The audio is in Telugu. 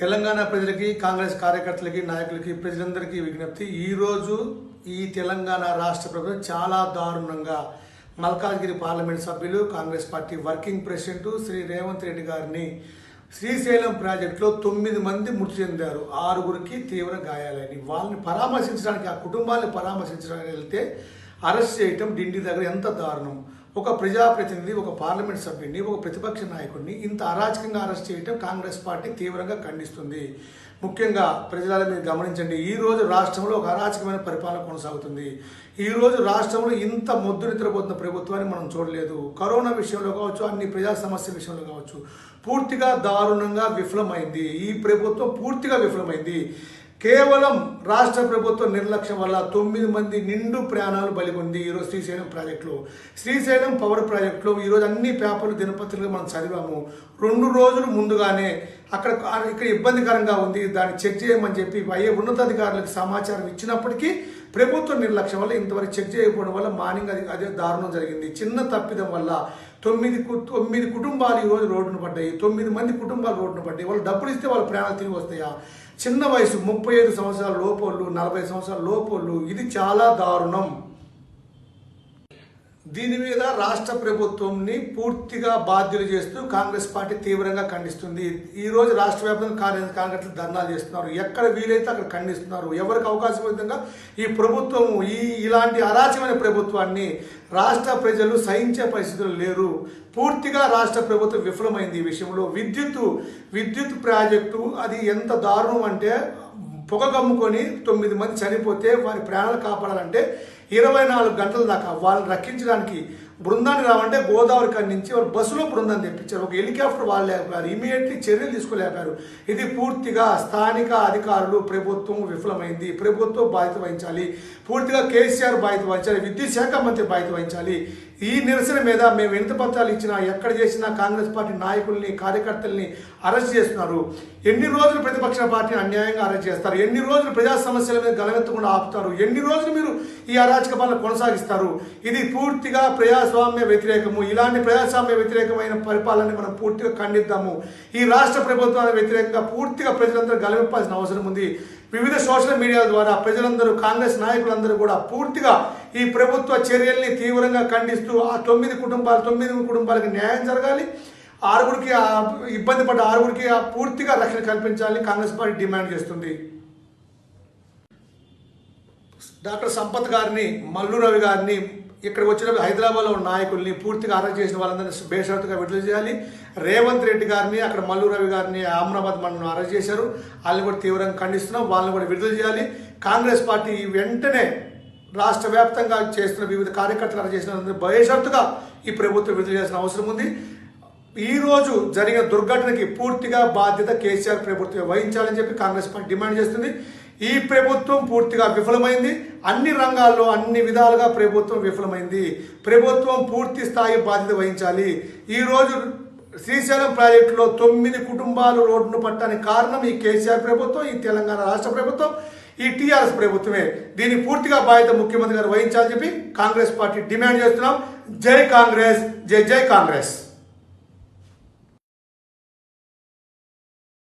తెలంగాణ ప్రజలకి కాంగ్రెస్ కార్యకర్తలకి నాయకులకి ప్రజలందరికీ విజ్ఞప్తి ఈరోజు ఈ తెలంగాణ రాష్ట్ర ప్రభుత్వం చాలా దారుణంగా మల్కాజ్గిరి పార్లమెంట్ సభ్యులు Congress party working president Shri Revanth Reddy గారిని శ్రీశైలం ప్రాజెక్టులో తొమ్మిది మంది మృతి చెందారు. ఆరుగురికి తీవ్ర గాయాలని వాళ్ళని పరామర్శించడానికి ఆ కుటుంబాన్ని పరామర్శించడానికి వెళ్తే అరెస్ట్ చేయటం డిండి దగ్గర ఎంత దారుణం. ఒక ప్రజాప్రతినిధి ఒక పార్లమెంట్ సభ్యుడిని ఒక ప్రతిపక్ష నాయకుడిని ఇంత అరాచకంగా అరెస్ట్ చేయటం కాంగ్రెస్ పార్టీ తీవ్రంగా ఖండిస్తుంది. ముఖ్యంగా ప్రజల మీరు గమనించండి. ఈ రోజు రాష్ట్రంలో ఒక అరాచకమైన పరిపాలన కొనసాగుతుంది. ఈ రోజు రాష్ట్రంలో ఇంత మొద్దు నిద్రపోతున్న ప్రభుత్వాన్ని మనం చూడలేదు. కరోనా విషయంలో కావచ్చు అన్ని ప్రజా సమస్య విషయంలో కావచ్చు పూర్తిగా దారుణంగా విఫలమైంది. ఈ ప్రభుత్వం పూర్తిగా విఫలమైంది. కేవలం రాష్ట్ర ప్రభుత్వ నిర్లక్ష్యం వల్ల తొమ్మిది మంది నిండు ప్రాణాలు బలిగొంది ఈరోజు శ్రీశైలం ప్రాజెక్టులో. శ్రీశైలం పవర్ ప్రాజెక్టులో ఈరోజు అన్ని పేపర్లు దినపత్రికలు మనం చదివాము. రెండు రోజులు ముందుగానే అక్కడ ఇక్కడ ఇబ్బందికరంగా ఉంది దాన్ని చెక్ చేయమని చెప్పి అయ్యే ఉన్నతాధికారులకు సమాచారం ఇచ్చినప్పటికీ ప్రభుత్వ నిర్లక్ష్యం వల్ల ఇంతవరకు చెక్ చేయకపోవడం వల్ల మార్నింగ్ అది అదే దారుణం జరిగింది. చిన్న తప్పిదం వల్ల తొమ్మిది కు- తొమ్మిది కుటుంబాలు ఈరోజు రోడ్డున పడ్డాయి. తొమ్మిది మంది కుటుంబాలు రోడ్డున పడ్డాయి. వాళ్ళు డబ్బులు ఇస్తే వాళ్ళ ప్రాణాలు తిరిగి వస్తాయా? చిన్న వయసు ముప్పై ఐదు సంవత్సరాల లోపోళ్ళు నలభై సంవత్సరాల లోపోళ్ళు ఇది చాలా దారుణం. దీని మీద రాష్ట్ర ప్రభుత్వంని పూర్తిగా బాధ్యులు చేస్తూ కాంగ్రెస్ పార్టీ తీవ్రంగా ఖండిస్తుంది. ఈ రోజు రాష్ట్ర వ్యాప్తంగా కార్య- కార్యకర్తలు ధర్నాలు చేస్తున్నారు. ఎక్కడ వీలైతే అక్కడ ఖండిస్తున్నారు. ఎవరికి అవకాశం విధంగా ఈ ప్రభుత్వం ఈ ఇలాంటి అరాచకమైన ప్రభుత్వాన్ని రాష్ట్ర ప్రజలు సహించే పరిస్థితులు లేరు. పూర్తిగా రాష్ట్ర ప్రభుత్వం విఫలమైంది ఈ విషయంలో. విద్యుత్ విద్యుత్ ప్రాజెక్టు అది ఎంత దారుణం అంటే పొగ కమ్ముకొని తొమ్మిది మంది చనిపోతే వారి ప్రాణాలు కాపాడాలంటే ఇరవై నాలుగు గంటల దాకా వాళ్ళని రక్షించడానికి బృందాన్ని రావంటే గోదావరి కాడి నుంచి వాళ్ళు బస్సులో బృందాన్ని తెప్పించారు. ఒక హెలికాప్టర్ వాళ్ళు లేపారు. ఇమీడియట్లీ చర్యలు తీసుకోలేపారు. ఇది పూర్తిగా స్థానిక అధికారులు ప్రభుత్వం విఫలమైంది. ప్రభుత్వం బాధ్యత వహించాలి. పూర్తిగా కేసీఆర్ బాధ్యత వహించాలి. విద్యుత్ శాఖ మంత్రి బాధ్యత వహించాలి. ఈ నిరసన మీద మేము ఎంత ఇచ్చినా ఎక్కడ చేసినా కాంగ్రెస్ పార్టీ నాయకుల్ని కార్యకర్తల్ని అరెస్ట్ చేస్తున్నారు. ఎన్ని రోజులు ప్రతిపక్ష పార్టీని అన్యాయంగా అరెస్ట్ చేస్తారు? ఎన్ని రోజులు ప్రజా సమస్యల మీద గలవెత్తకుండా ఆపుతారు? ఎన్ని రోజులు మీరు ఈ అరాచక పాలన కొనసాగిస్తారు? ఇది పూర్తిగా ప్రజాస్వామ్య వ్యతిరేకము. ఇలాంటి ప్రజాస్వామ్య వ్యతిరేకమైన పరిపాలనని మనం పూర్తిగా ఖండిద్దాము. ఈ రాష్ట్ర ప్రభుత్వానికి వ్యతిరేకంగా పూర్తిగా ప్రజలందరూ గలవింపాల్సిన అవసరం ఉంది. వివిధ సోషల్ మీడియా ద్వారా ప్రజలందరూ కాంగ్రెస్ నాయకులందరూ కూడా పూర్తిగా ఈ ప్రభుత్వ చర్యల్ని తీవ్రంగా ఖండిస్తూ ఆ తొమ్మిది కుటుంబాలు తొమ్మిది కుటుంబాలకి న్యాయం జరగాలి. ఆరుగురికి ఇబ్బంది పడ్డ ఆరుగురికి ఆ పూర్తిగా రక్షణ కల్పించాలని కాంగ్రెస్ పార్టీ డిమాండ్ చేస్తుంది. డాక్టర్ సంపత్ గారిని మల్లు రవి గారిని ఇక్కడ వచ్చిన హైదరాబాద్లో ఉన్న నాయకుల్ని పూర్తిగా అరెస్ట్ చేసిన వాళ్ళందరినీ బేషరతుగా విడుదల చేయాలి. రేవంత్ రెడ్డి గారిని అక్కడ మల్లు రవి గారిని అహ్మదాబాద్ మండలం అరెస్ట్ చేశారు. వాళ్ళని కూడా తీవ్రంగా ఖండిస్తున్నాం. వాళ్ళని కూడా విడుదల చేయాలి. కాంగ్రెస్ పార్టీ వెంటనే రాష్ట్ర వ్యాప్తంగా చేస్తున్న వివిధ కార్యకర్తలు అరెస్ట్ చేసిన బేషరతుగా ఈ ప్రభుత్వం విడుదల చేయాల్సిన అవసరం ఉంది. ఈరోజు జరిగిన దుర్ఘటనకి పూర్తిగా బాధ్యత కేసీఆర్ ప్రభుత్వం వహించాలని చెప్పి కాంగ్రెస్ పార్టీ డిమాండ్ చేస్తుంది. ఈ ప్రభుత్వం పూర్తిగా విఫలమైంది. అన్ని రంగాల్లో అన్ని విధాలుగా ప్రభుత్వం విఫలమైంది. ప్రభుత్వం పూర్తి స్థాయి బాధ్యత వహించాలి. ఈ రోజు శ్రీశైలం ప్రాజెక్టులో తొమ్మిది కుటుంబాలు రోడ్డును పట్టడానికి కారణం ఈ కేసీఆర్ ప్రభుత్వం ఈ తెలంగాణ రాష్ట్ర ప్రభుత్వం ఈ టీఆర్ఎస్ ప్రభుత్వమే. దీన్ని పూర్తిగా బాధ్యత ముఖ్యమంత్రి గారు వహించాలని చెప్పి కాంగ్రెస్ పార్టీ డిమాండ్ చేస్తున్నాం. జై కాంగ్రెస్ జై జై కాంగ్రెస్.